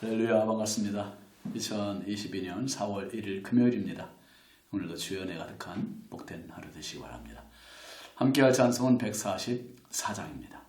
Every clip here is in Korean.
할렐루야 반갑습니다. 2022년 4월 1일 금요일입니다. 오늘도 주연에 가득한 복된 하루 되시기 바랍니다. 함께할 찬송은 144장입니다.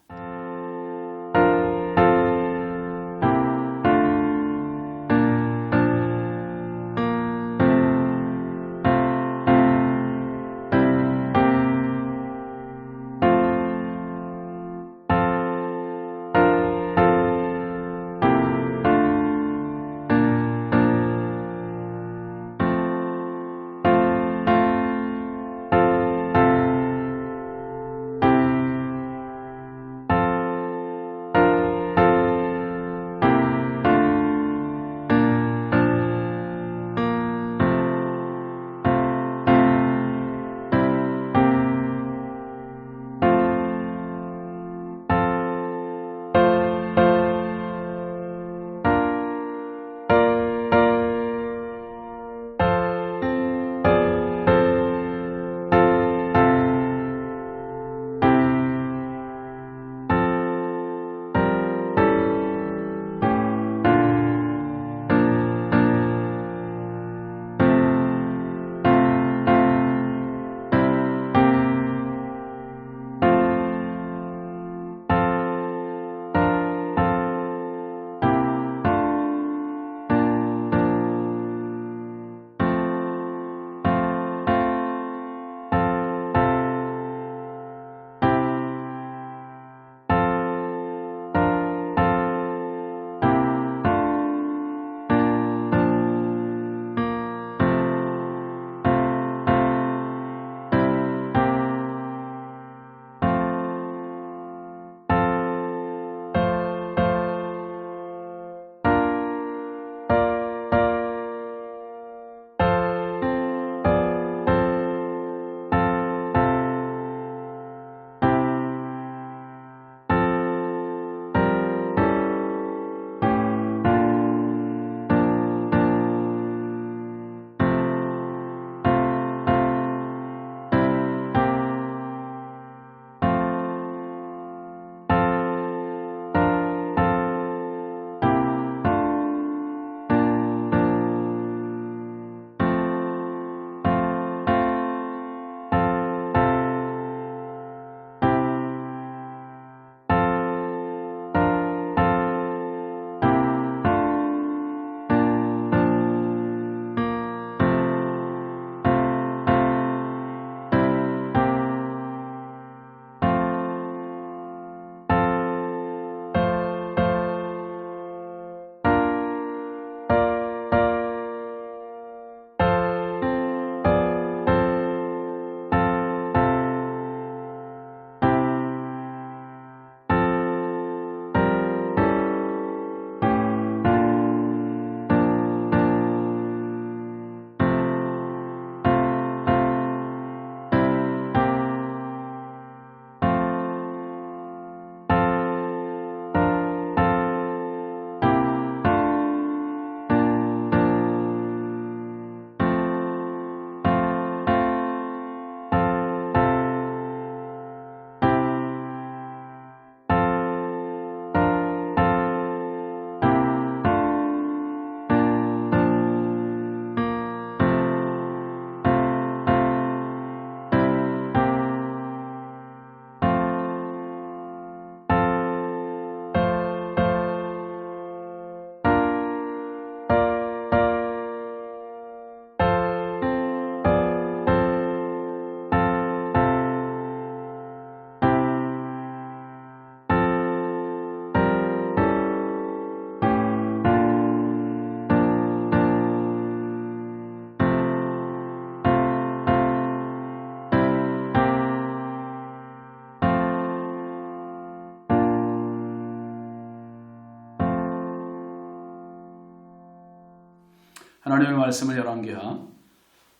하나님의 말씀을 열왕기하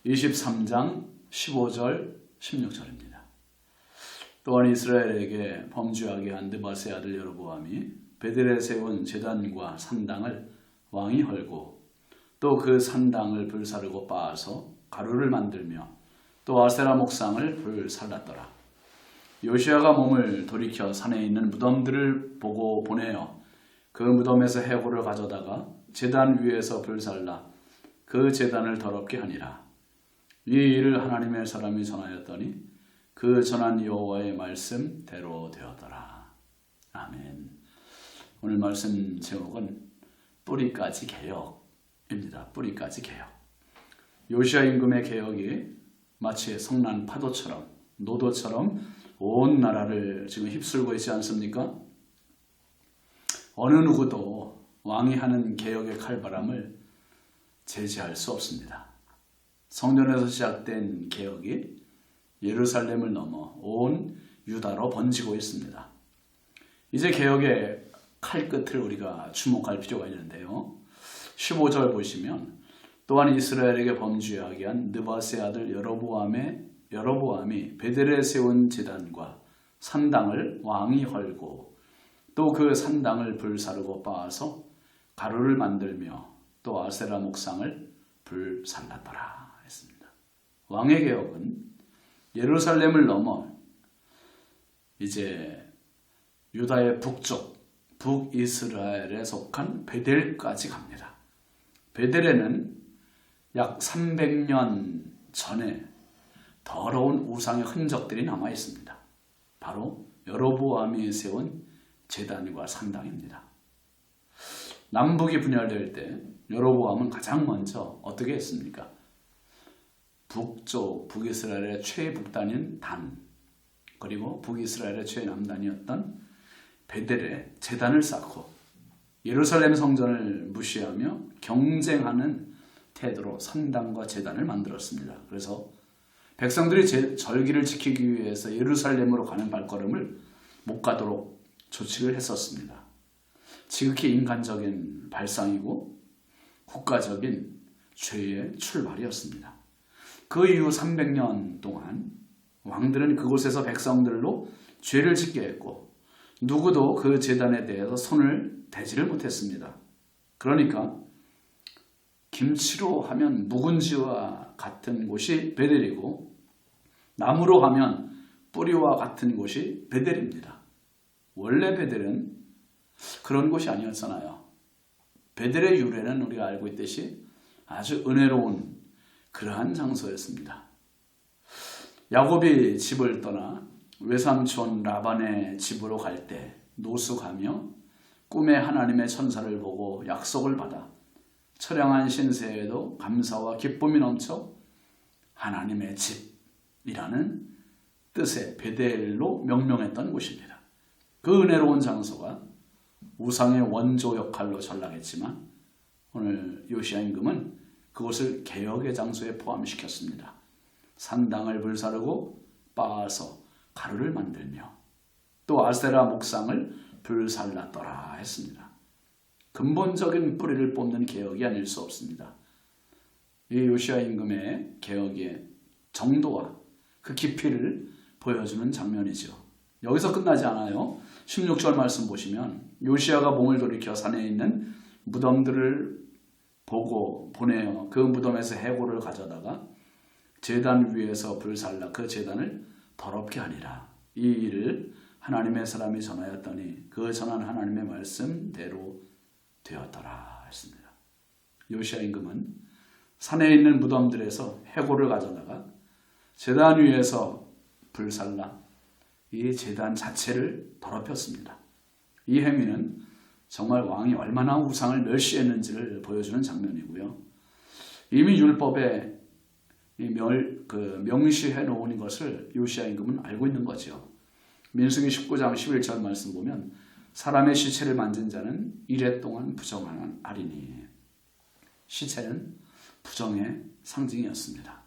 23장 15절 16절입니다. 또한 이스라엘에게 범죄하게 한 느바세 아들 여로보암이 베델에 세운 제단과 산당을 왕이 헐고 또 그 산당을 불사르고 빻아서 가루를 만들며 또 아세라 목상을 불살랐더라. 요시아가 몸을 돌이켜 산에 있는 무덤들을 보고 보내어 그 무덤에서 해골을 가져다가 제단 위에서 불살라 그 제단을 더럽게 하니라. 이 일을 하나님의 사람이 전하였더니 그 전한 여호와의 말씀대로 되었더라. 아멘. 오늘 말씀 제목은 뿌리까지 개혁입니다. 뿌리까지 개혁. 요시아 임금의 개혁이 마치 성난 파도처럼 노도처럼 온 나라를 지금 휩쓸고 있지 않습니까? 어느 누구도 왕이 하는 개혁의 칼바람을 제지할 수 없습니다. 성전에서 시작된 개혁이 예루살렘을 넘어 온 유다로 번지고 있습니다. 이제 개혁의 칼끝을 우리가 주목할 필요가 있는데요. 15절 보시면 또한 이스라엘에게 범죄하게 한 느바세 아들 여로보암의 여로보암이 베델에 세운 제단과 산당을 왕이 헐고 또 그 산당을 불사르고 빻아서 가루를 만들며 또 아세라 목상을 불살랐더라 했습니다. 왕의 개혁은 예루살렘을 넘어 이제 유다의 북쪽 북이스라엘에 속한 베델까지 갑니다. 베델에는 약 300년 전에 더러운 우상의 흔적들이 남아 있습니다. 바로 여로보암이 세운 제단과 산당입니다. 남북이 분열될 때 여로보암은 가장 먼저 어떻게 했습니까? 북쪽 북이스라엘의 최북단인 단 그리고 북이스라엘의 최남단이었던 베델에 재단을 쌓고 예루살렘 성전을 무시하며 경쟁하는 태도로 산당과 재단을 만들었습니다. 그래서 백성들이 제, 절기를 지키기 위해서 예루살렘으로 가는 발걸음을 못 가도록 조치를 했었습니다. 지극히 인간적인 발상이고 국가적인 죄의 출발이었습니다. 그 이후 300년 동안 왕들은 그곳에서 백성들로 죄를 짓게 했고 누구도 그 재단에 대해서 손을 대지를 못했습니다. 그러니까 김치로 하면 묵은지와 같은 곳이 베델이고 나무로 하면 뿌리와 같은 곳이 베델입니다. 원래 베델은 그런 곳이 아니었잖아요. 베델의 유래는 우리가 알고 있듯이 아주 은혜로운 그러한 장소였습니다. 야곱이 집을 떠나 외삼촌 라반의 집으로 갈 때 노숙하며 꿈에 하나님의 천사를 보고 약속을 받아 처량한 신세에도 감사와 기쁨이 넘쳐 하나님의 집이라는 뜻의 베델로 명명했던 곳입니다. 그 은혜로운 장소가 우상의 원조 역할로 전락했지만 오늘 요시아 임금은 그것을 개혁의 장소에 포함시켰습니다. 산당을 불사르고 빻아서 가루를 만들며 또 아세라 목상을 불살랐더라 했습니다. 근본적인 뿌리를 뽑는 개혁이 아닐 수 없습니다. 이 요시아 임금의 개혁의 정도와 그 깊이를 보여주는 장면이죠. 여기서 끝나지 않아요. 16절 말씀 보시면 요시아가 몸을 돌이켜 산에 있는 무덤들을 보고 보내어 그 무덤에서 해골을 가져다가 재단 위에서 불살라 그 재단을 더럽게 하니라. 이 일을 하나님의 사람이 전하였더니 그 전한 하나님의 말씀대로 되었더라 했습니다. 요시아 임금은 산에 있는 무덤들에서 해골을 가져다가 재단 위에서 불살라 이 재단 자체를 더럽혔습니다. 이 행위는 정말 왕이 얼마나 우상을 멸시했는지를 보여주는 장면이고요. 이미 율법에 멸, 그 명시해 놓은 것을 요시아 임금은 알고 있는 거죠. 민수기 19장 11절 말씀 보면 사람의 시체를 만진 자는 이래 동안 부정하리니 시체는 부정의 상징이었습니다.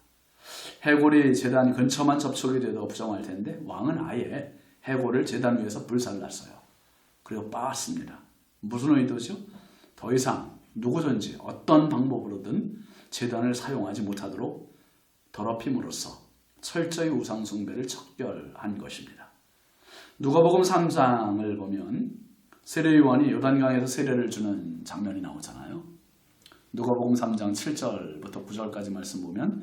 해골이 재단 근처만 접촉이 돼도 부정할 텐데 왕은 아예 해골을 재단 위에서 불살랐어요. 그리고 빻았습니다. 무슨 의도죠? 더 이상 누구든지 어떤 방법으로든 재단을 사용하지 못하도록 더럽힘으로써 철저히 우상 숭배를 척결한 것입니다. 누가복음 3장을 보면 세례요한이 요단강에서 세례를 주는 장면이 나오잖아요. 누가복음 3장 7절부터 9절까지 말씀 보면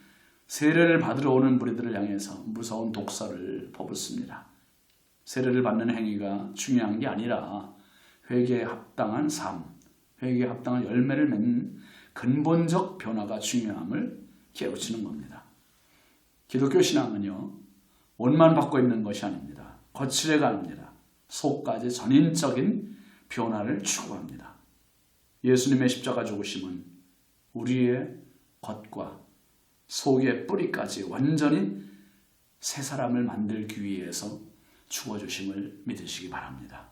세례를 받으러 오는 무리들을 향해서 무서운 독서를 퍼붓습니다. 세례를 받는 행위가 중요한 게 아니라 회개에 합당한 삶, 회개에 합당한 열매를 맺는 근본적 변화가 중요함을 깨우치는 겁니다. 기독교 신앙은요, 옷만 받고 있는 것이 아닙니다. 거칠애가 아닙니다. 속까지 전인적인 변화를 추구합니다. 예수님의 십자가 죽으심은 우리의 겉과 속의 뿌리까지 완전히 새 사람을 만들기 위해서 죽어주심을 믿으시기 바랍니다.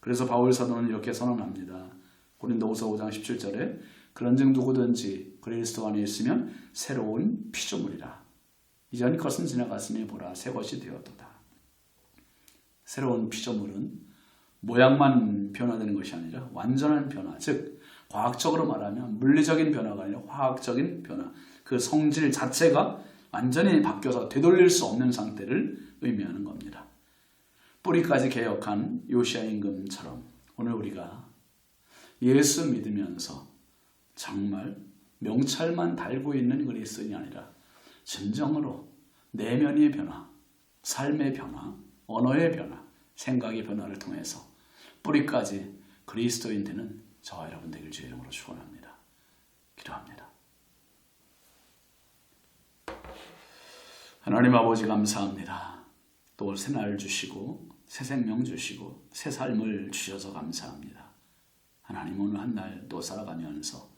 그래서 바울 사도는 이렇게 선언합니다. 고린도후서 5장 17절에 그런즉 누구든지 그리스도 안에 있으면 새로운 피조물이라. 이전 것은 지나갔으니 보라 새 것이 되었도다. 새로운 피조물은 모양만 변화되는 것이 아니라 완전한 변화, 즉 과학적으로 말하면 물리적인 변화가 아니라 화학적인 변화, 그 성질 자체가 완전히 바뀌어서 되돌릴 수 없는 상태를 의미하는 겁니다. 뿌리까지 개혁한 요시아 임금처럼 오늘 우리가 예수 믿으면서 정말 명찰만 달고 있는 그리스도인이 아니라 진정으로 내면의 변화, 삶의 변화, 언어의 변화, 생각의 변화를 통해서 뿌리까지 그리스도인 되는 저와 여러분 되길 주의 이름으로 축원합니다. 기도합니다. 하나님 아버지 감사합니다. 또 새날 주시고 새 생명 주시고 새 삶을 주셔서 감사합니다. 하나님 오늘 한 날 또 살아가면서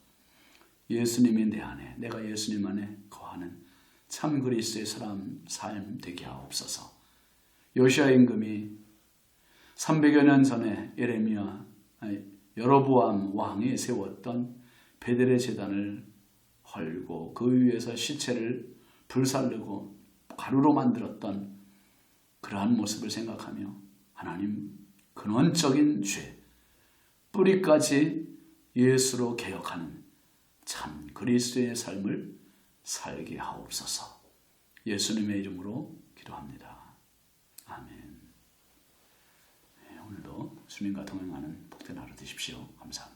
예수님이 내 안에 내가 예수님 안에 거하는 참 그리스도의 사람 삶 되게 하옵소서. 요시아 임금이 300여 년 전에 예레미야 여로보암 왕이 세웠던 베델의 제단을 헐고 그 위에서 시체를 불살르고 가루로 만들었던 그러한 모습을 생각하며 하나님 근원적인 죄 뿌리까지 예수로 개혁하는 참 그리스도의 삶을 살게 하옵소서. 예수님의 이름으로 기도합니다. 아멘. 네, 오늘도 주님과 동행하는 복된 하루 되십시오. 감사합니다.